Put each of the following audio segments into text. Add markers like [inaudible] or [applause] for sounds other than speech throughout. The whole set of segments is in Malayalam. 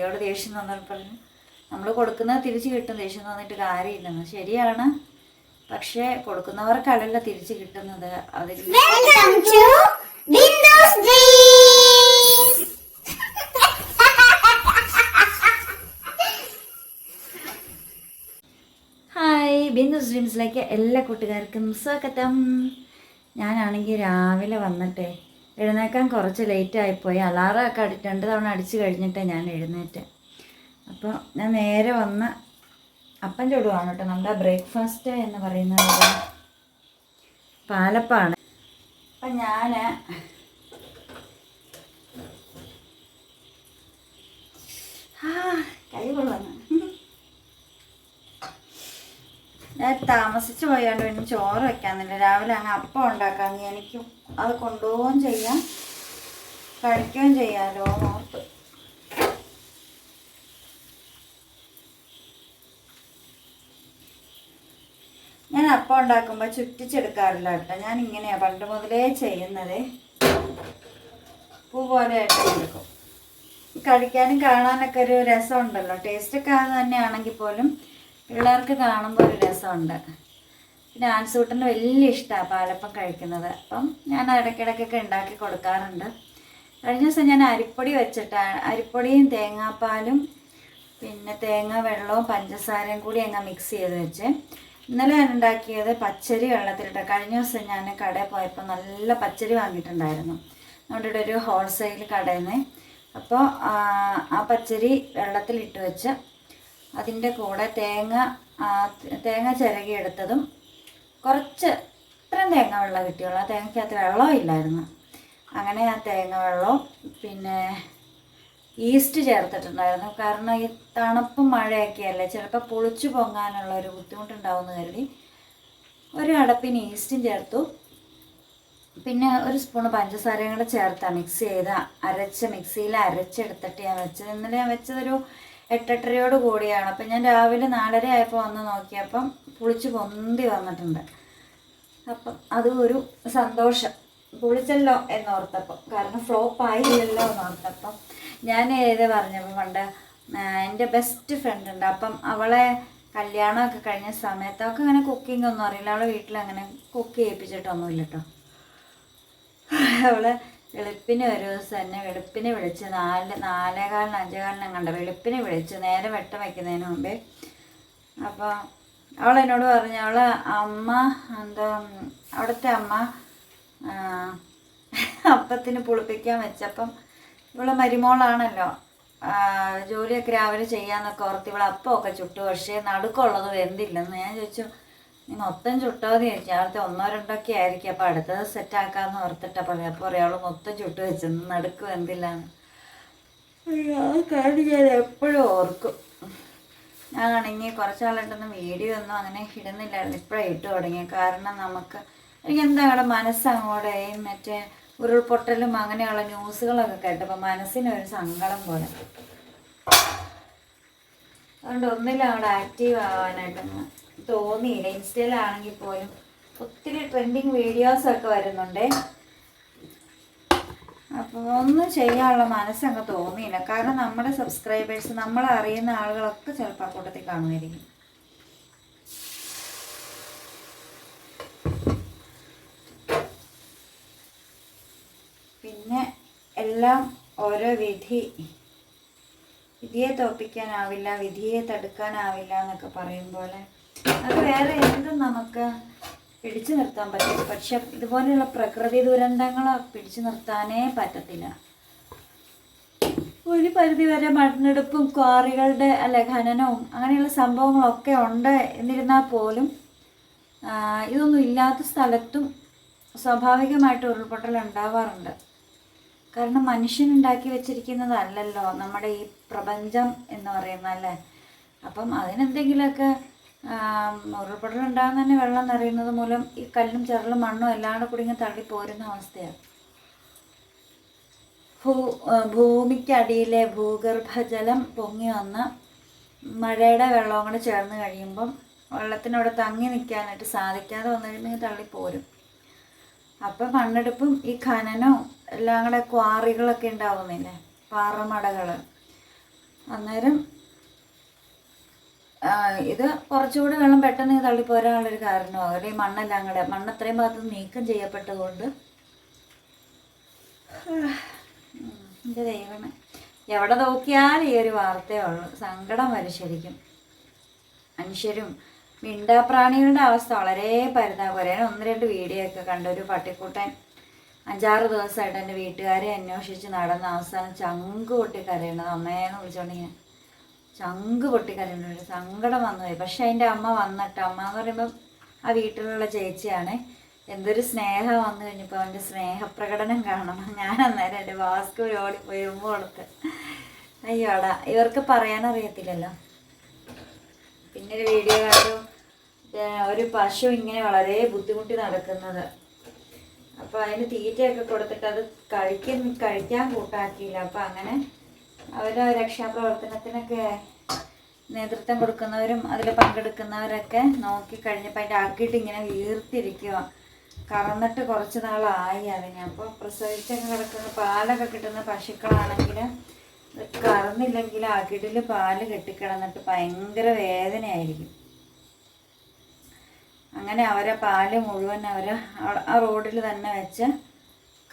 പുള്ളിയോട് ദേഷ്യം പറഞ്ഞു നമ്മൾ കൊടുക്കുന്നത് തിരിച്ച് കിട്ടും ദേഷ്യം തോന്നിയിട്ട് കാര്യമില്ലെന്ന് ശരിയാണ്. പക്ഷേ കൊടുക്കുന്നവർക്കല്ലല്ലോ തിരിച്ച് കിട്ടുന്നത്. അതിൽ. ഹായ് ബിന്ദു ഡ്രീംസിലേക്ക് എല്ലാ കൂട്ടുകാർക്കും സ്വാഗതം. ഞാനാണെങ്കിൽ രാവിലെ വന്നിട്ടേ എഴുന്നേക്കാൻ കുറച്ച് ലേറ്റ് ആയിപ്പോയി. അലാറമൊക്കെ അടി രണ്ട് തവണ അടിച്ച് കഴിഞ്ഞിട്ടേ ഞാൻ എഴുന്നേറ്റ്. അപ്പോൾ ഞാൻ നേരെ വന്ന് അപ്പം ചൂടുവാണ് കേട്ടോ. നമ്മുടെ ബ്രേക്ക്ഫാസ്റ്റ് എന്ന് പറയുന്നത് പാലപ്പാണ്. അപ്പം ഞാൻ കൈ കൊള്ളുന്നു ഞാൻ താമസിച്ച് പോയാണ്ട് പിന്നെ ചോറ് വെക്കാന്നില്ല രാവിലെ അങ്ങ് അപ്പം ഉണ്ടാക്കാമെങ്കിൽ എനിക്ക് അത് കൊണ്ടുപോവുകയും ചെയ്യാം. കഴിക്കുകയും ചെയ്യാമല്ലോ ഓർത്ത്. ഞാൻ അപ്പം ഉണ്ടാക്കുമ്പോൾ ചുറ്റിച്ചെടുക്കാറില്ല കേട്ടോ. ഞാൻ ഇങ്ങനെയാണ് പണ്ട് മുതലേ ചെയ്യുന്നത്. പൂ പോലെ ആയിട്ട് എടുക്കും. കഴിക്കാനും കാണാനൊക്കെ ഒരു രസമുണ്ടല്ലോ. ടേസ്റ്റൊക്കെ അത് തന്നെയാണെങ്കിൽ പോലും പിള്ളേർക്ക് കാണുമ്പോൾ ഒരു രസമുണ്ട്. പിന്നെ ആൻസൂട്ടിന് വലിയ ഇഷ്ടമാണ് പാലപ്പം കഴിക്കുന്നത്. അപ്പം ഞാൻ ഇടയ്ക്കിടയ്ക്കൊക്കെ ഉണ്ടാക്കി കൊടുക്കാറുണ്ട്. കഴിഞ്ഞ ദിവസം ഞാൻ അരിപ്പൊടി വെച്ചിട്ടാണ് അരിപ്പൊടിയും തേങ്ങാപ്പാലും പിന്നെ തേങ്ങ വെള്ളവും പഞ്ചസാരയും കൂടി അങ്ങ് മിക്സ് ചെയ്ത് വെച്ച്. ഇന്നലെ ഞാൻ ഉണ്ടാക്കിയത് പച്ചരി വെള്ളത്തിലിട്ട്. കഴിഞ്ഞ ദിവസം ഞാൻ കടയിൽ പോയപ്പോൾ നല്ല പച്ചരി വാങ്ങിയിട്ടുണ്ടായിരുന്നു. നമ്മുടെ ഇവിടെ ഒരു ഹോൾസെയിൽ കടയിൽ നിന്ന് അപ്പോൾ ആ പച്ചരി വെള്ളത്തിലിട്ട് വെച്ച് അതിന്റെ കൂടെ തേങ്ങ തേങ്ങ ചിരകി എടുത്തതും കുറച്ച് ഇത്രയും തേങ്ങ വെള്ളം കിട്ടിയുള്ളൂ. ആ തേങ്ങയ്ക്കകത്ത് വെള്ളവും ഇല്ലായിരുന്നു. അങ്ങനെ ആ തേങ്ങ വെള്ളവും പിന്നെ ഈസ്റ്റ് ചേർത്തിട്ടുണ്ടായിരുന്നു. കാരണം ഈ തണുപ്പും മഴയൊക്കെ അല്ലേ ചിലപ്പോൾ പൊളിച്ചു പൊങ്ങാനുള്ള ഒരു ബുദ്ധിമുട്ടുണ്ടാവുമെന്ന് കരുതി ഒരു അടപ്പിന് ഈസ്റ്റും ചേർത്തു. പിന്നെ ഒരു സ്പൂണ് പഞ്ചസാരയും കൂടെ ചേർത്താ മിക്സ് ചെയ്ത. അരച്ച് മിക്സിയിൽ അരച്ചെടുത്തിട്ട് ഞാൻ വെച്ചത്. ഇന്നലെ ഞാൻ വെച്ചതൊരു എട്ടെട്ടരയോട് കൂടിയാണ്. അപ്പം ഞാൻ രാവിലെ നാലര ആയപ്പോൾ വന്ന് നോക്കിയപ്പം പുളിച്ച് പൊന്തി വന്നിട്ടുണ്ട്. അപ്പം അതും ഒരു സന്തോഷം. പുളിച്ചല്ലോ എന്നോർത്തപ്പം. കാരണം ഫ്ലോപ്പ് ആയില്ലല്ലോ എന്നോർത്തപ്പം. ഞാൻ ഏത് പറഞ്ഞപ്പോൾ പണ്ട് എന്റെ ബെസ്റ്റ് ഫ്രണ്ട് ഉണ്ട്. അപ്പം അവളെ കല്യാണമൊക്കെ കഴിഞ്ഞ സമയത്തൊക്കെ അങ്ങനെ കുക്കിംഗ് ഒന്നും അറിയില്ല. അവളെ വീട്ടിൽ അങ്ങനെ കുക്ക് ചെയ്യിപ്പിച്ചിട്ടൊന്നുമില്ല കേട്ടോ അവൾ വെളുപ്പിന് ഒരു ദിവസം എന്നെ വെളുപ്പിന് വിളിച്ച് നാല് നാലേകാലിന് അഞ്ചേകാലിന് കണ്ട? വെളുപ്പിന് വിളിച്ച് നേരെ വെട്ടം വയ്ക്കുന്നതിന് മുമ്പേ. അപ്പോൾ അവൾ എന്നോട് പറഞ്ഞു അവൾ അമ്മ എന്താ അവിടുത്തെ അമ്മ അപ്പത്തിന് പുളിപ്പിക്കാൻ വെച്ചപ്പം ഇവളെ മരുമോളാണല്ലോ. ജോലിയൊക്കെ രാവിലെ ചെയ്യാന്നൊക്കെ ഓർത്ത് ഇവളെ അപ്പമൊക്കെ ചുട്ടു. പക്ഷേ നടുക്കുള്ളത് വെന്തില്ലെന്ന് ഞാൻ ചോദിച്ചു നീ മൊത്തം ചുട്ടോന്ന് ചോദിച്ചു അവിടുത്തെ ഒന്നോ രണ്ടോ ഒക്കെ ആയിരിക്കും. അപ്പോൾ അടുത്തത് സെറ്റാക്കാന്ന് ഓർത്തിട്ടാ പറയാം അപ്പോൾ ഒരാൾ മൊത്തം ചുട്ട് വെച്ചെന്ന് നടുക്ക് എന്തില്ലാന്ന് കാര്യം ഞാൻ എപ്പോഴും ഓർക്കും. ഞാനാണെങ്കിൽ കുറച്ച് നാളുണ്ടെന്ന് വീഡിയോ ഒന്നും അങ്ങനെ ഇടുന്നില്ലായിരുന്നു. ഇപ്പോഴാണ് ഇട്ട് തുടങ്ങിയത് കാരണം നമുക്ക് എനിക്ക് എന്താ അവിടെ മനസ്സങ്ങോടെ മറ്റേ ഉരുൾപൊട്ടലും അങ്ങനെയുള്ള ന്യൂസുകളൊക്കെ കേട്ടപ്പോൾ മനസ്സിനൊരു സങ്കടം പോലെ. അതുകൊണ്ട് ഒന്നിലും അവിടെ ആക്റ്റീവ് ആവാനായിട്ടൊന്നും തോന്നിയില്ല. ഇൻസ്റ്റയിലാണെങ്കിൽ പോലും ഒത്തിരി ട്രെൻഡിങ് വീഡിയോസൊക്കെ വരുന്നുണ്ടേ. അപ്പോൾ ഒന്നും ചെയ്യാനുള്ള മനസ്സങ്ങ് തോന്നിയില്ല. കാരണം നമ്മുടെ സബ്സ്ക്രൈബേഴ്സ് നമ്മളെ അറിയുന്ന ആളുകളൊക്കെ ചിലപ്പോൾ കൂട്ടത്തിൽ കാണുമായിരിക്കും. പിന്നെ എല്ലാം ഓരോ വിധി വിധിയെ തോപ്പിക്കാനാവില്ല വിധിയെ തടുക്കാനാവില്ല എന്നൊക്കെ പറയും പോലെ അത് വേറെ എന്തും നമുക്ക് പിടിച്ചു നിർത്താൻ പറ്റും പക്ഷെ ഇതുപോലെയുള്ള പ്രകൃതി ദുരന്തങ്ങൾ പിടിച്ചു നിർത്താനേ പറ്റത്തില്ല. ഒരു പരിധി വരെ മണ്ണെടുപ്പും ക്വാറികളുടെ അല്ല ഖനനവും അങ്ങനെയുള്ള സംഭവങ്ങളൊക്കെ ഉണ്ട് എന്നിരുന്നാൽ പോലും ഇതൊന്നും ഇല്ലാത്ത സ്ഥലത്തും സ്വാഭാവികമായിട്ട് ഉരുൾപൊട്ടൽ ഉണ്ടാവാറുണ്ട്. കാരണം മനുഷ്യൻ ഉണ്ടാക്കി വെച്ചിരിക്കുന്നതല്ലല്ലോ നമ്മുടെ ഈ പ്രപഞ്ചം എന്ന് പറയുന്നത് അല്ലേ? അപ്പം അതിനെന്തെങ്കിലുമൊക്കെ ഉണ്ടാകുന്ന തന്നെ വെള്ളം നിറയുന്നത് മൂലം ഈ കല്ലും ചെറലും മണ്ണും എല്ലാം കൂടെ ഇങ്ങനെ തള്ളി പോരുന്ന അവസ്ഥയാണ് ഭൂ ഭൂമിക്കടിയിലെ ഭൂഗർഭജലം പൊങ്ങി വന്ന് മഴയുടെ വെള്ളവും കൂടെ ചേർന്ന് കഴിയുമ്പം വെള്ളത്തിനവിടെ തങ്ങി നിൽക്കാനായിട്ട് സാധിക്കാതെ വന്നു കഴിഞ്ഞാൽ തള്ളിപ്പോരും അപ്പം മണ്ണെടുപ്പും ഈ ഖനനവും എല്ലാം കൂടെ ക്വാറികളൊക്കെ ഉണ്ടാവുന്നില്ലേ? പാറമടകൾ അന്നേരം ഇത് കുറച്ചുകൂടി വെള്ളം പെട്ടെന്ന് തള്ളിപ്പോരാനുള്ളൊരു കാരണമാണ് ഒരു മണ്ണെല്ലാം കൂടെ മണ്ണ് അത്രയും ഭാഗത്ത് നീക്കം ചെയ്യപ്പെട്ടതുകൊണ്ട്. എന്റെ ദൈവമേ. എവിടെ നോക്കിയാലും ഈ ഒരു വാർത്തയേ ഉള്ളൂ. സങ്കടം വരും ശരിക്കും. മനുഷ്യരും മിണ്ടാപ്രാണികളുടെ അവസ്ഥ വളരെ പരിതാപകരം. ഞാൻ ഒന്ന് രണ്ട് വീഡിയോ ഒക്കെ കണ്ട ഒരു പട്ടിക്കൂട്ടൻ അഞ്ചാറ് ദിവസമായിട്ട് എന്റെ വീട്ടുകാരെ അന്വേഷിച്ച് നടന്ന അവസാനം ചങ്ക് പൊട്ടി കരയണത് അമ്മേന്ന് വിളിച്ചോണ്ടിങ്ങനെ. ചങ്ക് പൊട്ടി കരയണത് ഒരു സങ്കടം വന്നുപോയി. പക്ഷെ അതിന്റെ അമ്മ വന്നിട്ട് അമ്മ എന്ന് പറയുമ്പം ആ വീട്ടിലുള്ള ചേച്ചിയാണ്. എന്തൊരു സ്നേഹം വന്നു കഴിഞ്ഞപ്പോൾ അവന്റെ സ്നേഹപ്രകടനം കാണണം. ഞാൻ അന്നേരം എന്റെ വാസ്കു ഓടിപ്പോയി ഉമ്മ കൊടുത്ത്. അയ്യോടാ ഇവർക്ക് പറയാനറിയത്തില്ലല്ലോ പിന്നെ ഒരു വീഡിയോ കണ്ടു. ഒരു പശു ഇങ്ങനെ വളരെ ബുദ്ധിമുട്ടി നടക്കുന്നത്. അപ്പോൾ അതിന് തീറ്റയൊക്കെ കൊടുത്തിട്ട് അത് കഴിക്കാൻ കഴിക്കാൻ കൂട്ടാക്കിയില്ല. അപ്പോൾ അങ്ങനെ അവർ രക്ഷാപ്രവർത്തനത്തിനൊക്കെ നേതൃത്വം കൊടുക്കുന്നവരും അതിൽ പങ്കെടുക്കുന്നവരൊക്കെ നോക്കി കഴിഞ്ഞപ്പോൾ അതിന്റെ അകിട്ട് ഇങ്ങനെ വീർത്തിരിക്കുക കറന്നിട്ട് കുറച്ച് നാളായി അതിന്. അപ്പോൾ പ്രസവിച്ചൊക്കെ കിടക്കുന്ന പാലൊക്കെ കിട്ടുന്ന പശുക്കളാണെങ്കിൽ കറന്നില്ലെങ്കിൽ അകിടിൽ പാൽ കെട്ടിക്കിടന്നിട്ട് ഭയങ്കര വേദനയായിരിക്കും. അങ്ങനെ അവരെ പാൽ മുഴുവൻ അവർ ആ റോഡിൽ തന്നെ വെച്ച്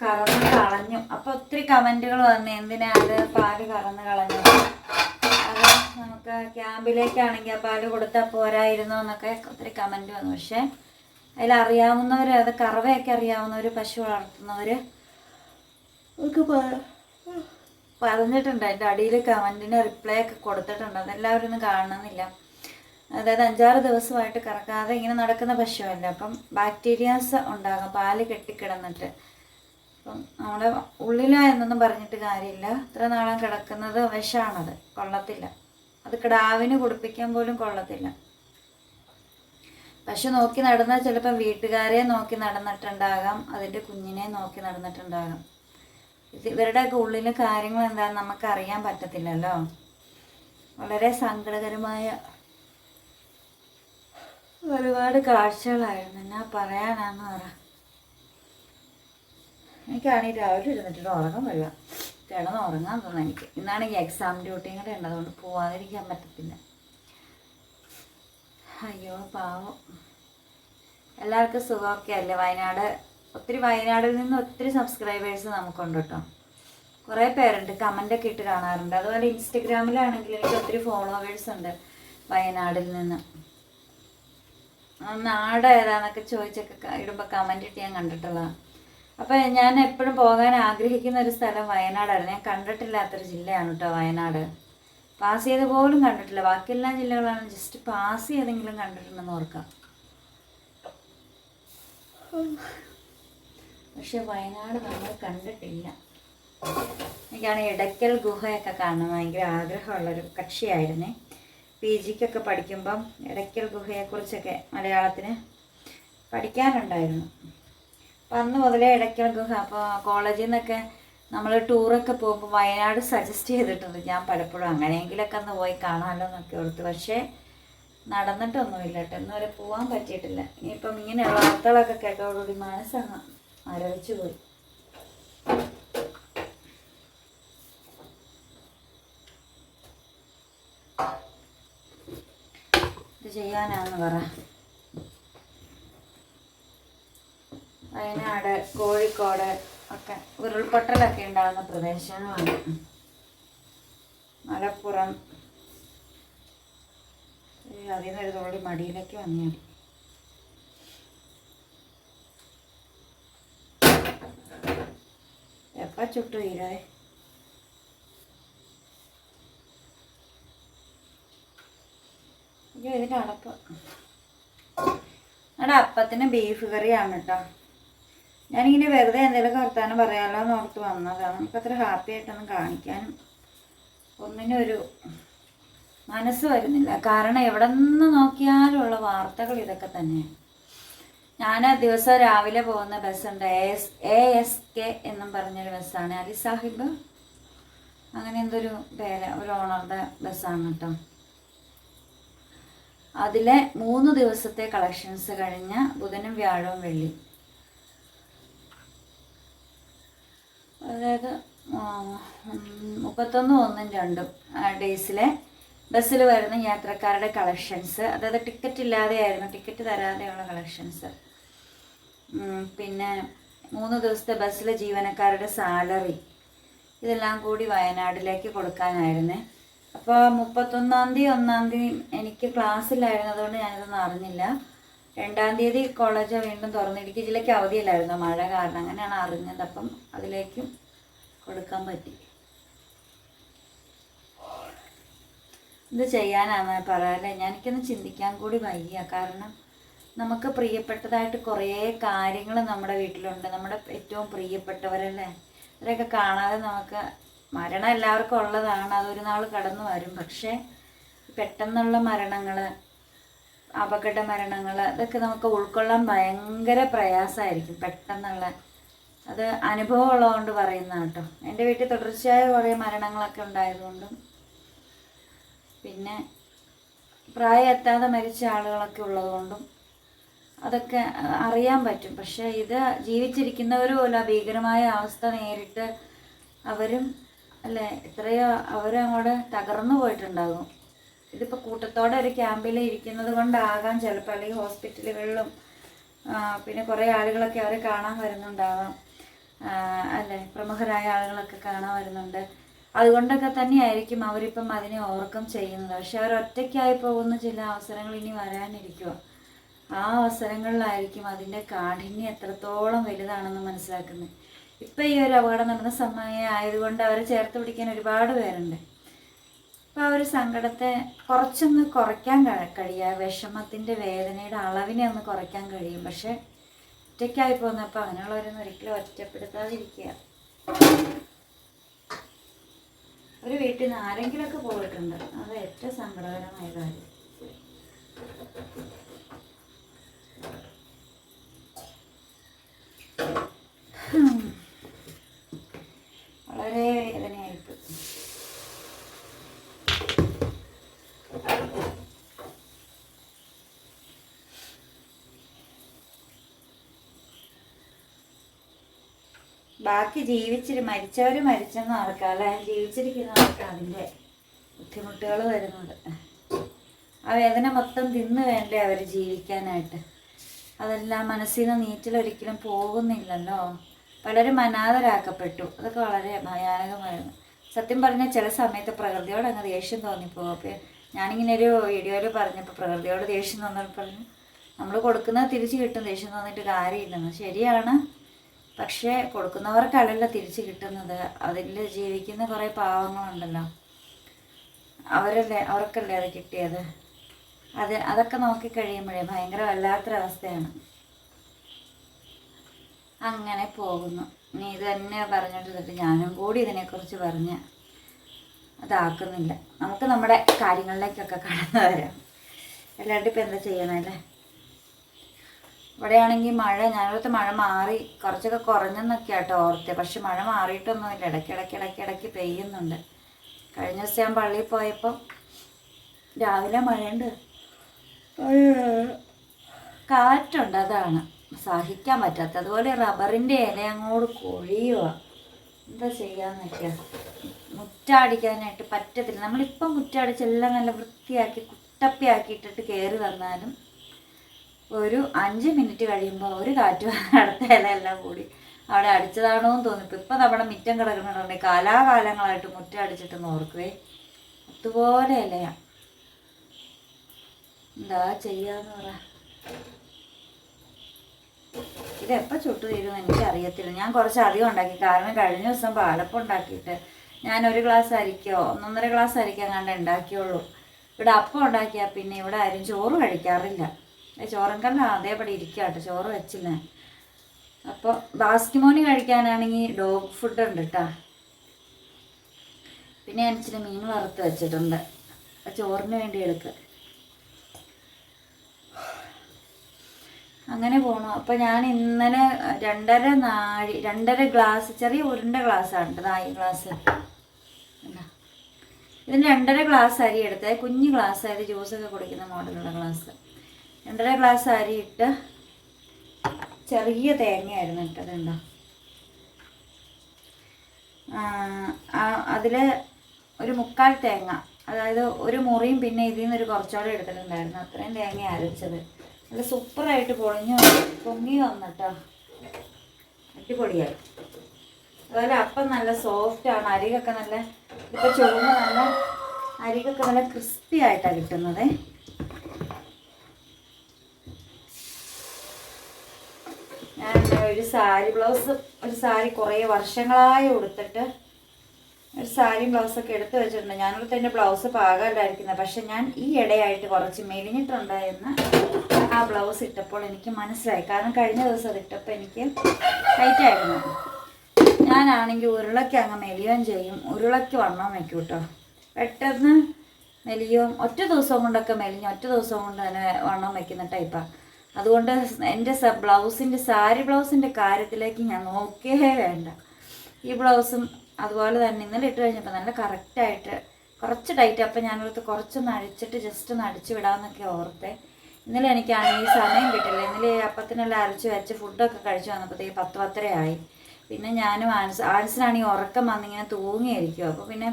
കറന്ന് കളഞ്ഞു. അപ്പോൾ ഒത്തിരി കമന്റുകൾ വന്നു എന്തിനാ അത് പാൽ കറന്ന് കളഞ്ഞു അത് നമുക്ക് ക്യാമ്പിലേക്കാണെങ്കിൽ ആ പാൽ കൊടുത്താൽ പോരായിരുന്നു എന്നൊക്കെ ഒത്തിരി കമന്റ് വന്നു. പക്ഷേ അതിലറിയാവുന്നവർ അത് കറവയൊക്കെ അറിയാവുന്നവർ പശു വളർത്തുന്നവർ പറഞ്ഞിട്ടുണ്ട്. അതിന്റെ അടിയിൽ കമന്റിന് റിപ്ലൈ ഒക്കെ കൊടുത്തിട്ടുണ്ട്. അതെല്ലാവരും ഒന്നും കാണുന്നില്ല. അതായത് അഞ്ചാറ് ദിവസമായിട്ട് കറക്കാതെ ഇങ്ങനെ നടക്കുന്ന പശുവല്ല. അപ്പം ബാക്ടീരിയാസ് ഉണ്ടാകും പാൽ കെട്ടിക്കിടന്നിട്ട്. അപ്പം നമ്മുടെ ഉള്ളില എന്നൊന്നും പറഞ്ഞിട്ട് കാര്യമില്ല. ഇത്ര നാളം കിടക്കുന്നത് വിഷമാണത് കൊള്ളത്തില്ല. അത് കിടാവിന് കുടിപ്പിക്കാൻ പോലും കൊള്ളത്തില്ല. പക്ഷെ നോക്കി നടന്നാൽ ചിലപ്പം വീട്ടുകാരെ നോക്കി നടന്നിട്ടുണ്ടാകാം. അതിന്റെ കുഞ്ഞിനെ നോക്കി നടന്നിട്ടുണ്ടാകാം. ഇവരുടെയൊക്കെ ഉള്ളിലെ കാര്യങ്ങൾ എന്താണെന്ന് നമുക്ക് അറിയാൻ പറ്റത്തില്ലല്ലോ. വളരെ സങ്കടകരമായ ഒരുപാട് കാഴ്ചകളായിരുന്നു. എന്നാ പറയാനാന്ന് പറ. എനിക്കാണെങ്കിൽ രാവിലെ ഇരുന്നിട്ട് ഉറക്കം വരിക. കിടന്ന് ഉറങ്ങാൻ തോന്നുന്നു എനിക്ക്. ഇന്നാണെങ്കിൽ എക്സാം ഡ്യൂട്ടിയും കൂടെ ഉണ്ട് അതുകൊണ്ട് പോവാതിരിക്കാൻ പറ്റത്തില്ല. അയ്യോ പാവം. എല്ലാവർക്കും സുഖമൊക്കെ അല്ലേ? വയനാട് ഒത്തിരി വയനാടിൽ നിന്ന് ഒത്തിരി സബ്സ്ക്രൈബേഴ്സ് നമുക്കുണ്ട് കേട്ടോ. കുറേ പേരുണ്ട് കമന്റൊക്കെ ഇട്ട് കാണാറുണ്ട്. അതുപോലെ ഇൻസ്റ്റഗ്രാമിലാണെങ്കിൽ എനിക്ക് ഒത്തിരി ഫോളോവേഴ്സ് ഉണ്ട് വയനാടിൽ നിന്ന്. നാട് ഏതാന്നൊക്കെ ചോദിച്ചൊക്കെ ഇടുമ്പോൾ കമന്റ് ഇട്ട് ഞാൻ കണ്ടിട്ടുള്ളതാണ് അപ്പോൾ ഞാൻ എപ്പോഴും പോകാൻ ആഗ്രഹിക്കുന്ന ഒരു സ്ഥലം വയനാടായിരുന്നു ഞാൻ കണ്ടിട്ടില്ലാത്തൊരു ജില്ലയാണ് കേട്ടോ വയനാട്. പാസ് ചെയ്ത് പോലും കണ്ടിട്ടില്ല. ബാക്കി എല്ലാ ജില്ലകളാണ് ജസ്റ്റ് പാസ് ചെയ്തെങ്കിലും കണ്ടിട്ടുണ്ടെന്ന് ഓർക്കാം. പക്ഷെ വയനാട് നമ്മൾ കണ്ടിട്ടില്ല. എനിക്കാണ് ഇടയ്ക്കൽ ഗുഹയൊക്കെ കാണാൻ ഭയങ്കര ആഗ്രഹമുള്ളൊരു കക്ഷിയായിരുന്നേ. പി ജിക്കൊക്കെ പഠിക്കുമ്പം ഇടയ്ക്കൽ ഗുഹയെക്കുറിച്ചൊക്കെ മലയാളത്തിന് പഠിക്കാനുണ്ടായിരുന്നു. അപ്പം അന്ന് മുതലേ ഇടയ്ക്കിടക്ക് അപ്പോൾ കോളേജിൽ നിന്നൊക്കെ നമ്മൾ ടൂറൊക്കെ പോകുമ്പോൾ വയനാട് സജസ്റ്റ് ചെയ്തിട്ടുണ്ട്. ഞാൻ പലപ്പോഴും അങ്ങനെയെങ്കിലൊക്കെ ഒന്ന് പോയി കാണാമല്ലോ എന്നൊക്കെ ഓർത്ത്. പക്ഷേ നടന്നിട്ടൊന്നുമില്ല കേട്ടോ ഇന്ന് വരെ പോകാൻ പറ്റിയിട്ടില്ല. ഇനിയിപ്പം ഇങ്ങനെ വാർത്തകളൊക്കെ കേട്ടോടുകൂടി മനസ്സങ്ങ് മരവിച്ചു പോയി. ഇത് ചെയ്യാനാന്ന് പറ. വയനാട് കോഴിക്കോട് ഒക്കെ ഉരുൾപൊട്ടലൊക്കെ ഉണ്ടാകുന്ന പ്രദേശങ്ങളാണ്. മലപ്പുറം. അതിൽ നിന്നൊരു തോളി മടിയിലേക്ക് വന്നാൽ എപ്പോൾ ചുട്ടു തീരേ? ഇതിന്റെ അടപ്പ്. അവിടെ അപ്പത്തിന് ബീഫ് കറിയാണ് കേട്ടോ ഞാനിങ്ങനെ വെറുതെ എന്തെങ്കിലും വർത്താനം പറയാമല്ലോ എന്ന് ഓർത്ത് വന്നതാണ് നമുക്കത്ര ഹാപ്പി ആയിട്ടൊന്നും കാണിക്കാനും ഒന്നിനൊരു മനസ്സ് വരുന്നില്ല. കാരണം എവിടെ നിന്ന് നോക്കിയാലുള്ള വാർത്തകൾ ഇതൊക്കെ തന്നെയാണ് ഞാൻ ദിവസം രാവിലെ പോകുന്ന ബസ്സുണ്ട് A S A S K എന്നും പറഞ്ഞൊരു ബസ്സാണ് അലി സാഹിബ്? അങ്ങനെ എന്തൊരു പേര്? ഒരു ഓണറുടെ ബസ്സാണ് കേട്ടോ. അതിലെ മൂന്ന് ദിവസത്തെ കളക്ഷൻസ് കഴിഞ്ഞ ബുധനും വ്യാഴവും വെള്ളി. അതായത് മുപ്പത്തൊന്ന് ഒന്നും രണ്ടും ഡേയ്സിലെ ബസ്സിൽ വരുന്ന യാത്രക്കാരുടെ കളക്ഷൻസ്. അതായത് ടിക്കറ്റ് ഇല്ലാതെയായിരുന്നു ടിക്കറ്റ് തരാതെയുള്ള കളക്ഷൻസ്. പിന്നെ മൂന്ന് ദിവസത്തെ ബസ്സിലെ ജീവനക്കാരുടെ സാലറി. ഇതെല്ലാം കൂടി വയനാട്ടിലേക്ക് കൊടുക്കാനായിരുന്നേ. അപ്പോൾ മുപ്പത്തൊന്നാം തീയതി ഒന്നാം തീയതി എനിക്ക് ക്ലാസ്സിലായിരുന്നതുകൊണ്ട് ഞാനിതൊന്നും അറിഞ്ഞില്ല. രണ്ടാം തീയതി കോളേജ് വീണ്ടും തുറന്നു. ഇടുക്കി ജില്ലയ്ക്ക് അവധിയില്ലായിരുന്നു? മഴ കാരണം. അങ്ങനെയാണ് അറിഞ്ഞത്. അപ്പം അതിലേക്കും കൊടുക്കാൻ പറ്റി. ഇത് ചെയ്യാനാണ് പറയാല്ലേ? ഞാൻ എനിക്കൊന്ന് ചിന്തിക്കാൻ കൂടി വയ്യ. കാരണം നമുക്ക് പ്രിയപ്പെട്ടതായിട്ട് കുറേ കാര്യങ്ങൾ നമ്മുടെ വീട്ടിലുണ്ട്. നമ്മുടെ ഏറ്റവും പ്രിയപ്പെട്ടവരല്ലേ? ഇവരെയൊക്കെ കാണാതെ നമുക്ക് മരണം എല്ലാവർക്കും ഉള്ളതാണ്. അതൊരു നാൾ കടന്നു വരും. പക്ഷേ പെട്ടെന്നുള്ള മരണങ്ങൾ അപകട മരണങ്ങൾ ഇതൊക്കെ നമുക്ക് ഉൾക്കൊള്ളാൻ ഭയങ്കര പ്രയാസമായിരിക്കും പെട്ടെന്നുള്ള. അത് അനുഭവമുള്ളതുകൊണ്ട് പറയുന്ന കേട്ടോ. എന്റെ വീട്ടിൽ തുടർച്ചയായ കുറേ മരണങ്ങളൊക്കെ ഉണ്ടായതുകൊണ്ടും. പിന്നെ പ്രായം എത്താതെ മരിച്ച ആളുകളൊക്കെ ഉള്ളതുകൊണ്ടും അതൊക്കെ അറിയാൻ പറ്റും. പക്ഷേ ഇത് ജീവിച്ചിരിക്കുന്നവർ പോലും ഭീകരമായ അവസ്ഥ നേരിട്ട് അവരും അല്ലേ എത്രയോ അവരങ്ങോട്ട് തകർന്നു പോയിട്ടുണ്ടാകും. ഇതിപ്പോൾ കൂട്ടത്തോടെ ഒരു ക്യാമ്പിൽ ഇരിക്കുന്നത് കൊണ്ടാകാം. ചിലപ്പോൾ അല്ലെങ്കിൽ ഹോസ്പിറ്റലുകളിലും പിന്നെ കുറേ ആളുകളൊക്കെ അവരെ കാണാൻ വരുന്നുണ്ടാവാം. അല്ലേ? പ്രമുഖരായ ആളുകളൊക്കെ കാണാൻ വരുന്നുണ്ട്. അതുകൊണ്ടൊക്കെ തന്നെയായിരിക്കും അവരിപ്പം അതിനെ ഓർക്കം ചെയ്യുന്നത്. പക്ഷെ അവർ ഒറ്റയ്ക്കായി പോകുന്ന ചില അവസരങ്ങൾ ഇനി വരാനിരിക്കുക ആ അവസരങ്ങളിലായിരിക്കും അതിന്റെ കാഠിന്യം എത്രത്തോളം വലുതാണെന്ന് മനസ്സിലാക്കുന്നത്. ഇപ്പം ഈ ഒരു അപകടം നടന്ന സമയം ആയതുകൊണ്ട് അവരെ ചേർത്ത് പിടിക്കാൻ ഒരുപാട് പേരുണ്ട്. ആ ഒരു സങ്കടത്തെ കുറച്ചൊന്ന് കുറയ്ക്കാൻ കഴി- കഴിയുക വിഷമത്തിന്റെ വേദനയുടെ അളവിനെ ഒന്ന് കുറയ്ക്കാൻ കഴിയും. പക്ഷെ ഒറ്റയ്ക്കായി പോകുന്നപ്പോൾ അങ്ങനെയുള്ളവരൊന്നും ഒരിക്കലും ഒറ്റപ്പെടുത്താതിരിക്കുക. ഒരു വീട്ടിൽ നിന്ന് ആരെങ്കിലുമൊക്കെ പോയിട്ടുണ്ട്. അത് ഏറ്റവും സങ്കടകരമായ കാര്യം. വളരെ വേദനയായിപ്പോയി ബാക്കി ജീവിച്ചിരി മരിച്ചവർ മരിച്ചെന്ന് ആർക്കല്ലേ ജീവിച്ചിരിക്കുന്നവർക്ക് അതിന്റെ ബുദ്ധിമുട്ടുകൾ വരുന്നുണ്ട് ആ വേദന മൊത്തം തിന്ന് വേണ്ടേ അവർ ജീവിക്കാനായിട്ട്? അതെല്ലാം മനസ്സിൽ നിന്ന് നീറ്റിലൊരിക്കലും പോകുന്നില്ലല്ലോ? പലരും അനാഥരാക്കപ്പെട്ടു. അതൊക്കെ വളരെ ഭയാനകമായിരുന്നു. സത്യം പറഞ്ഞാൽ ചില സമയത്ത് പ്രകൃതിയോട് അങ്ങ് ദേഷ്യം തോന്നിപ്പോകും. അപ്പോൾ ഞാനിങ്ങനെ ഒരു വീഡിയോയിൽ പറഞ്ഞപ്പോൾ പ്രകൃതിയോട് ദേഷ്യം തോന്നിയപ്പോൾ പറഞ്ഞു നമ്മൾ കൊടുക്കുന്നത് തിരിച്ച് കിട്ടും ദേഷ്യം തോന്നിയിട്ട് കാര്യമില്ലെന്ന് ശരിയാണ്. പക്ഷേ കൊടുക്കുന്നവർക്കല്ലല്ലോ തിരിച്ചു കിട്ടുന്നത്. അതിൽ ജീവിക്കുന്ന കുറേ പാവങ്ങളുണ്ടല്ലോ. അവരല്ലേ അവർക്കല്ലേ അത് കിട്ടിയത്? അത് അതൊക്കെ നോക്കിക്കഴിയുമ്പോഴേ ഭയങ്കര വല്ലാത്തൊരവസ്ഥയാണ്. അങ്ങനെ പോകുന്നു. നീ ഇത് തന്നെ പറഞ്ഞിട്ട് ഞാനും കൂടി ഇതിനെക്കുറിച്ച് പറഞ്ഞ് അതാക്കുന്നില്ല നമുക്ക് നമ്മുടെ കാര്യങ്ങളിലേക്കൊക്കെ കടന്നു വരാം. എല്ലാവരും ഇപ്പം എന്താ ചെയ്യണല്ലേ ഇവിടെയാണെങ്കിൽ മഴ ഞാനിവിടുത്തെ മഴ മാറി കുറച്ചൊക്കെ കുറഞ്ഞെന്നൊക്കെ ആട്ടോ ഓർത്തെ. പക്ഷെ മഴ മാറിയിട്ടൊന്നുമില്ല. ഇടയ്ക്ക് ഇടയ്ക്ക് ഇടയ്ക്ക് ഇടയ്ക്ക് പെയ്യുന്നുണ്ട്. കഴിഞ്ഞ ദിവസം ഞാൻ പള്ളിയിൽ പോയപ്പോൾ രാവിലെ മഴയുണ്ട്. കാറ്റുണ്ട് അതാണ്. സഹിക്കാൻ പറ്റാത്ത. അതുപോലെ റബ്ബറിന്റെ ഇല അങ്ങോട്ട് കൊഴിയുക എന്താ ചെയ്യാന്ന് വെച്ചാൽ മുറ്റടിക്കാനായിട്ട് പറ്റത്തില്ല. നമ്മളിപ്പം മുറ്റാടിച്ചെല്ലാം നല്ല വൃത്തിയാക്കി കുട്ടപ്പിയാക്കി ഇട്ടിട്ട് കയറി വന്നാലും ഒരു അഞ്ച് മിനിറ്റ് കഴിയുമ്പോൾ ഒരു കാറ്റ് [laughs] അടുത്ത ഇലയെല്ലാം കൂടി. അവിടെ അടിച്ചതാണോ എന്ന് തോന്നിപ്പോൾ ഇപ്പം നമ്മുടെ മുറ്റം കിടക്കുന്നുണ്ടെങ്കിൽ കാലാകാലങ്ങളായിട്ട് മുറ്റം അടിച്ചിട്ട് ഓർക്കുവേ. അതുപോലെ ഇലയാ. എന്താ ചെയ്യാന്ന് പറ. ഇത് എപ്പോൾ ചുട്ടു തീരുമെന്ന് എനിക്ക് അറിയത്തില്ല ഞാൻ കുറച്ച് അധികം ഉണ്ടാക്കി. കാരണം കഴിഞ്ഞ ദിവസം പാലപ്പം ഉണ്ടാക്കിയിട്ട് ഞാൻ ഒരു ഗ്ലാസ് അരിക്കോ ഒന്നൊന്നര ഗ്ലാസ് അരിക്കാൻ കണ്ട് ഉണ്ടാക്കിയുള്ളൂ. ഇവിടെ അപ്പം ഉണ്ടാക്കിയാൽ പിന്നെ ഇവിടെ ആരും ചോറ് കഴിക്കാറില്ല. ഏ, ചോറും കല്ല അതേപടി ഇരിക്കുക കേട്ടോ ചോറ് വെച്ചില്ല അപ്പോൾ ബാസ്കിമോണി കഴിക്കാനാണെങ്കിൽ ഡോഗ് ഫുഡ് ഉണ്ട് കേട്ടോ പിന്നെ ഞാൻ ഇച്ചിരി മീൻ വറുത്ത് വെച്ചിട്ടുണ്ട്. ചോറിന് വേണ്ടി എടുക്കുക അങ്ങനെ പോണു. അപ്പോൾ ഞാൻ ഇന്നലെ രണ്ടര നാഴി രണ്ടര ഗ്ലാസ് ചെറിയ ഉരുണ്ട ഗ്ലാസ്സാണ് നാഴി ഗ്ലാസ്. ഇതിന് രണ്ടര ഗ്ലാസ് അരി എടുത്തത് കുഞ്ഞു ഗ്ലാസ് അരി ജ്യൂസൊക്കെ കുടിക്കുന്ന മോഡലുള്ള ഗ്ലാസ്. രണ്ടര ഗ്ലാസ് അരി ഇട്ട് ചെറിയ തേങ്ങയായിരുന്നു ഇട്ടതുണ്ടോ അതിൽ ഒരു മുക്കാൽ തേങ്ങ അതായത് ഒരു മുറിയും പിന്നെ ഇതിൽ നിന്ന് ഒരു കുറച്ചുകൂടെ എടുത്തിട്ടുണ്ടായിരുന്നു. അത്രയും തേങ്ങ അരച്ചത്. നല്ല സൂപ്പറായിട്ട് പൊളിഞ്ഞു പൊങ്ങി വന്നിട്ടോ അടിപൊളിയായി. അതുപോലെ അപ്പം നല്ല സോഫ്റ്റാണ് അരികൊക്കെ നല്ല ഇപ്പം ചുവന്ന് നല്ല അരികൊക്കെ നല്ല ക്രിസ്പി ആയിട്ടാണ് കിട്ടുന്നത് ഞാൻ ഒരു സാരി ബ്ലൗസ് ഒരു സാരി കുറേ വർഷങ്ങളായി ഉടുത്തിട്ട് ഒരു സാരി ബ്ലൗസൊക്കെ എടുത്ത് വെച്ചിട്ടുണ്ട്. ഞാനോടത്ത് എന്റെ ബ്ലൗസ് പാകമല്ലായിരിക്കുന്നത് പക്ഷെ ഞാൻ ഈ ഇടയായിട്ട് കുറച്ച് മെലിഞ്ഞിട്ടുണ്ടായിരുന്ന ആ ബ്ലൗസ് ഇട്ടപ്പോൾ എനിക്ക് മനസ്സിലായി. കാരണം കഴിഞ്ഞ ദിവസം ഇട്ടപ്പോൾ എനിക്ക് ടൈറ്റായിരുന്നു ഞാനാണെങ്കിൽ ഉരുളയ്ക്ക് അങ്ങ് മെലിയുകയും ചെയ്യും. ഉരുളയ്ക്ക് വണ്ണം വയ്ക്കും കേട്ടോ പെട്ടെന്ന് മെലിയും. ഒറ്റ ദിവസം കൊണ്ടൊക്കെ മെലിഞ്ഞ് ഒറ്റ ദിവസം കൊണ്ട് തന്നെ വണ്ണം വയ്ക്കുന്ന ടൈപ്പാണ് അതുകൊണ്ട് എന്റെ ബ്ലൗസിന്റെ സാരി ബ്ലൗസിന്റെ കാര്യത്തിലേക്ക് ഞാൻ നോക്കിയേ വേണ്ട. ഈ ബ്ലൗസും അതുപോലെ തന്നെ ഇന്നലെ ഇട്ട് കഴിഞ്ഞപ്പോൾ നല്ല കറക്റ്റായിട്ട് കുറച്ച് ടൈറ്റ് അപ്പം ഞാനിടത്ത് കുറച്ചൊന്ന് അഴിച്ചിട്ട് ജസ്റ്റ് ഒന്ന് അടിച്ച് വിടാമെന്നൊക്കെ ഓർത്തെ. ഇന്നലെ എനിക്കാണെങ്കിൽ സമയം കിട്ടില്ല. ഇന്നലെ അപ്പത്തിനെല്ലാം അരച്ച് വെച്ച് ഫുഡൊക്കെ കഴിച്ചു വന്നപ്പോഴത്തേക്ക് പത്ത് പത്തരയായി പിന്നെ ഞാനും ആൻസ് ആൻസിനാണെങ്കിൽ ഉറക്കം വന്നിങ്ങനെ തൂങ്ങിയിരിക്കും അപ്പോൾ പിന്നെ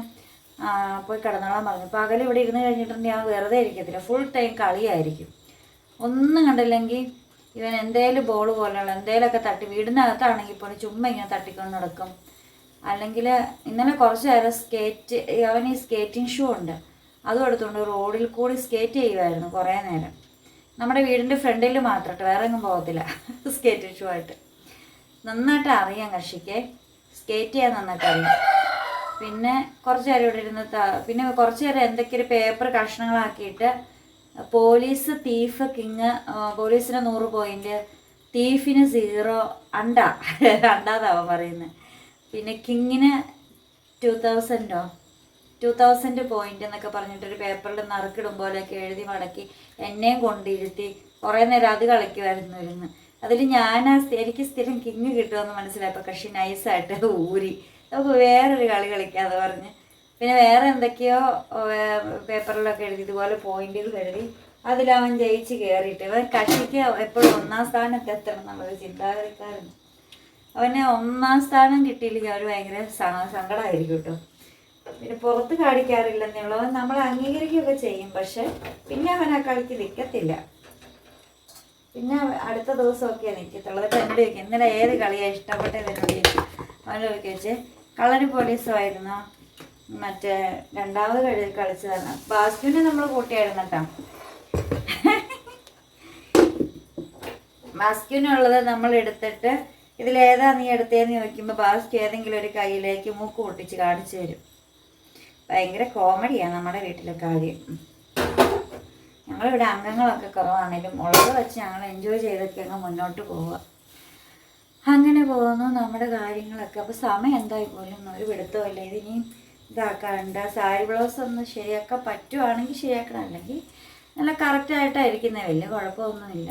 പോയി കിടന്നോളാൻ പറഞ്ഞു. പകൽ ഇവിടെ ഇരുന്ന് കഴിഞ്ഞിട്ടുണ്ടെങ്കിൽ ഞാൻ വെറുതെ ഇരിക്കത്തില്ല. ഫുൾ ടൈം കളിയായിരിക്കും. ഒന്നും കണ്ടില്ലെങ്കിൽ ഇവൻ എന്തേലും ബോൾ പോലെയുള്ള എന്തേലൊക്കെ തട്ടി വീടിനകത്താണെങ്കിൽ പോലും ചുമ്മാ ഇങ്ങനെ തട്ടിക്കൊണ്ട് നടക്കും. അല്ലെങ്കിൽ ഇന്നലെ കുറച്ച് നേരം സ്കേറ്റ് അവൻ ഈ സ്കേറ്റിംഗ് ഷൂ ഉണ്ട്. അതും എടുത്തുകൊണ്ട് റോഡിൽ കൂടി സ്കേറ്റ് ചെയ്യുമായിരുന്നു കുറേ നേരം. നമ്മുടെ വീടിന്റെ ഫ്രണ്ടിൽ മാത്രമായിട്ട് വേറെ എങ്ങും പോകത്തില്ല. സ്കേറ്റിംഗ് ഷൂ ആയിട്ട്. നന്നായിട്ട് അറിയാം കക്ഷിക്ക്. സ്കേറ്റ് ചെയ്യാൻ നന്നായിട്ട് അറിയാം. പിന്നെ കുറച്ച് നേരം ഇവിടെ ഇരുന്ന് പിന്നെ കുറച്ച് നേരം എന്തൊക്കെ ഒരു പേപ്പർ കഷ്ണങ്ങളാക്കിയിട്ട് പോലീസ് തീഫ് കിങ് പോലീസിന് നൂറ് പോയിന്റ് തീഫിന് സീറോ അണ്ട. [laughs] അണ്ടാതാവാൻ പറയുന്നത് പിന്നെ കിങ്ങിന് ടു തൗസൻഡോ ടു തൗസൻഡ് പോയിന്റ് എന്നൊക്കെ പറഞ്ഞിട്ടൊരു പേപ്പറിൽ നറുക്കിടും പോലെയൊക്കെ എഴുതി മടക്കി എന്നെയും കൊണ്ടിരുത്തി കുറേ നേരം അത് കളിക്കുമായിരുന്നു ഇരുന്ന്. അതിൽ ഞാൻ എനിക്ക് സ്ഥിരം കിങ് കിട്ടുമെന്ന് മനസ്സിലായപ്പോൾ കക്ഷി നൈസായിട്ട് ഊരി. അപ്പോൾ വേറൊരു കളി കളിക്കാതെ പറഞ്ഞ് പിന്നെ വേറെ എന്തൊക്കെയോ പേപ്പറിലൊക്കെ എഴുതി ഇതുപോലെ പോയിന്റുകൾ എഴുതി അതിലവൻ ജയിച്ച് കയറിയിട്ട് അവൻ കക്ഷിക്ക് എപ്പോഴും ഒന്നാം സ്ഥാനത്ത് എത്തണം എന്നുള്ളത് ചിന്താഗതിക്കാരുണ്ട് അവന് ഒന്നാം സ്ഥാനം കിട്ടിയില്ലെങ്കിൽ അവർ ഭയങ്കര സങ്കടമായിരിക്കും കേട്ടോ. പിന്നെ പുറത്ത് കാണിക്കാറില്ലെന്നുള്ളവൻ നമ്മൾ അംഗീകരിക്കുകയൊക്കെ ചെയ്യും. പക്ഷെ പിന്നെ അവൻ ആ കളിക്ക് നിൽക്കത്തില്ല പിന്നെ അടുത്ത ദിവസമൊക്കെ നിൽക്കത്തുള്ളത് കണ്ടു എന്നോട് ചോദിക്കും ഇന്നലെ ഏത് കളിയാണ് ഇഷ്ടപ്പെട്ടത് എന്നോട് ചോദിക്കും ചോദിക്കുക വെച്ച് കളരി പോലീസുമായിരുന്നോ? മറ്റേ രണ്ടാമത് കളി കളിച്ചതാണ്. ബാസ്കുവിനെ നമ്മൾ കൂട്ടിയായിരുന്നു കേട്ടോ. ബാസ്ക്യൂനുള്ളത് നമ്മൾ എടുത്തിട്ട് ഇതിലേതാ നീ എടുത്തേന്ന് ചോദിക്കുമ്പോൾ ബാസ്ക് ഏതെങ്കിലും ഒരു കയ്യിലേക്ക് മൂക്ക് പൊട്ടിച്ച് കാണിച്ചു തരും. ഭയങ്കര കോമഡിയാണ് നമ്മുടെ വീട്ടിലെ കാര്യം. ഞങ്ങളിവിടെ അംഗങ്ങളൊക്കെ കുറവാണെങ്കിലും ഉള്ളത് വെച്ച് ഞങ്ങൾ എൻജോയ് ചെയ്തൊക്കെ അങ്ങ് മുന്നോട്ട് പോവുക. അങ്ങനെ പോകുന്നു നമ്മുടെ കാര്യങ്ങളൊക്കെ. അപ്പോൾ സമയം എന്തായി പോലും? ഒരു പിടുത്തമില്ല ഇതിനിയും ഇതാക്കാണ്ട് സാരി ബ്ലൗസ് ഒന്ന് ശരിയാക്കാൻ പറ്റുവാണെങ്കിൽ ശരിയാക്കണം. അല്ലെങ്കിൽ നല്ല കറക്റ്റായിട്ടായിരിക്കുന്നത് വലിയ കുഴപ്പമൊന്നുമില്ല.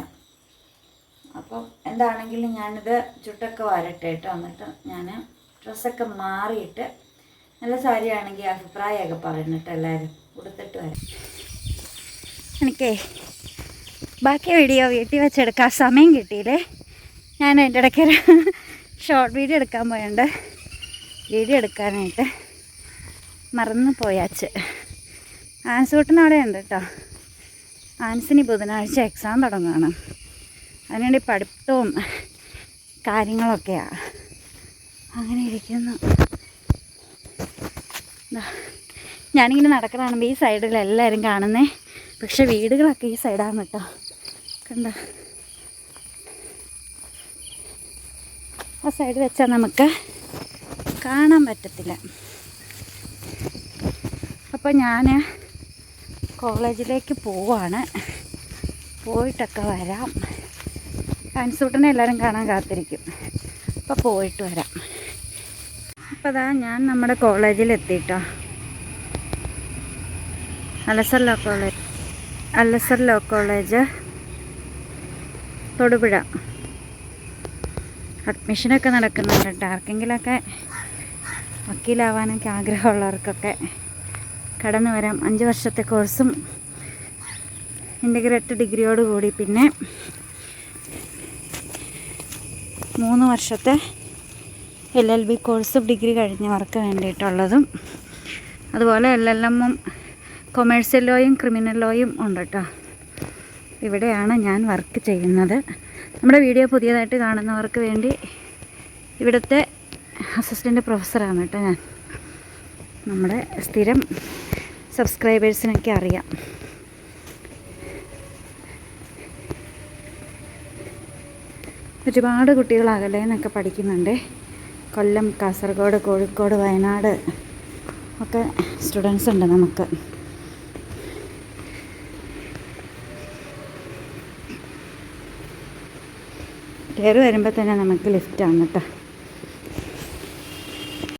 അപ്പം എന്താണെങ്കിലും ഞാനിത് ചുട്ടൊക്കെ വരട്ടെ കേട്ടോ. എന്നിട്ട് ഞാൻ ഡ്രസ്സൊക്കെ മാറിയിട്ട് നല്ല സാരി ആണെങ്കിൽ അഭിപ്രായമൊക്കെ പറയണിട്ട് എല്ലാവരും. കൊടുത്തിട്ട് വരാം. എനിക്കേ ബാക്കി വീഡിയോ വീട്ടിൽ വെച്ചെടുക്കാൻ സമയം കിട്ടിയില്ലേ? ഞാൻ അതിന്റെ ഇടയ്ക്കൊരു ഷോർട്ട് [laughs] വീഡിയോ എടുക്കാൻ പോയുണ്ട് വീഡിയോ എടുക്കാനായിട്ട് മറന്നു പോയാച്ച് ആൻസൂട്ടൻ അവിടെ ഉണ്ട് കേട്ടോ ആൻസിന് ബുധനാഴ്ച എക്സാം തുടങ്ങുകയാണ് അതിനുവേണ്ടി പഠിത്തവും കാര്യങ്ങളൊക്കെയാണ് അങ്ങനെ ഇരിക്കുന്നു. ഞാനിങ്ങനെ നടക്കണ ഈ സൈഡിൽ എല്ലാവരും കാണുന്നേ. പക്ഷെ വീടുകളൊക്കെ ഈ സൈഡാണ് കേട്ടോ കണ്ട? ആ സൈഡ് വെച്ചാൽ നമുക്ക് കാണാൻ പറ്റത്തില്ല. അപ്പോൾ ഞാൻ കോളേജിലേക്ക് പോവാണ്. പോയിട്ടൊക്കെ വരാം. ഫാൻസൂട്ടിനെ എല്ലാവരും കാണാൻ കാത്തിരിക്കും. അപ്പോൾ പോയിട്ട് വരാം. അപ്പോൾ അതാ ഞാൻ നമ്മുടെ കോളേജിൽ എത്തിയിട്ടോ Al Azhar law college Al Azhar law college Thodupuzha. അഡ്മിഷനൊക്കെ നടക്കുന്നുണ്ട്. ആർക്കെങ്കിലൊക്കെ വക്കീലാവാനൊക്കെ ആഗ്രഹമുള്ളവർക്കൊക്കെ. കടന്നു വരാം. അഞ്ച് വർഷത്തെ കോഴ്സും ഇന്റഗ്രേറ്റഡ് ഡിഗ്രിയോട് കൂടി. പിന്നെ മൂന്ന് വർഷത്തെ എൽ എൽ ബി കോഴ്സും ഡിഗ്രി കഴിഞ്ഞവർക്ക് വേണ്ടിയിട്ടുള്ളതും. അതുപോലെ എൽ എൽ എമ്മും കൊമേഴ്സ്യൽ ലോയും ക്രിമിനൽ ലോയും ഉണ്ട് കേട്ടോ. ഇവിടെയാണ് ഞാൻ വർക്ക് ചെയ്യുന്നത്. നമ്മുടെ വീഡിയോ പുതിയതായിട്ട് കാണുന്നവർക്ക് വേണ്ടി ഇവിടുത്തെ അസിസ്റ്റന്റ് പ്രൊഫസറാണ് കേട്ടോ ഞാൻ. നമ്മുടെ സ്ഥിരം സബ്സ്ക്രൈബേഴ്സിനൊക്കെ അറിയാം ഒരുപാട് കുട്ടികൾ അകലെ പഠിക്കുന്നുണ്ട്. കൊല്ലം കാസർഗോഡ് കോഴിക്കോട് വയനാട് ഒക്കെ സ്റ്റുഡൻസ് ഉണ്ട് നമുക്ക്. കയറി വരുമ്പോൾ തന്നെ നമുക്ക് ലിഫ്റ്റാണ് കേട്ടോ.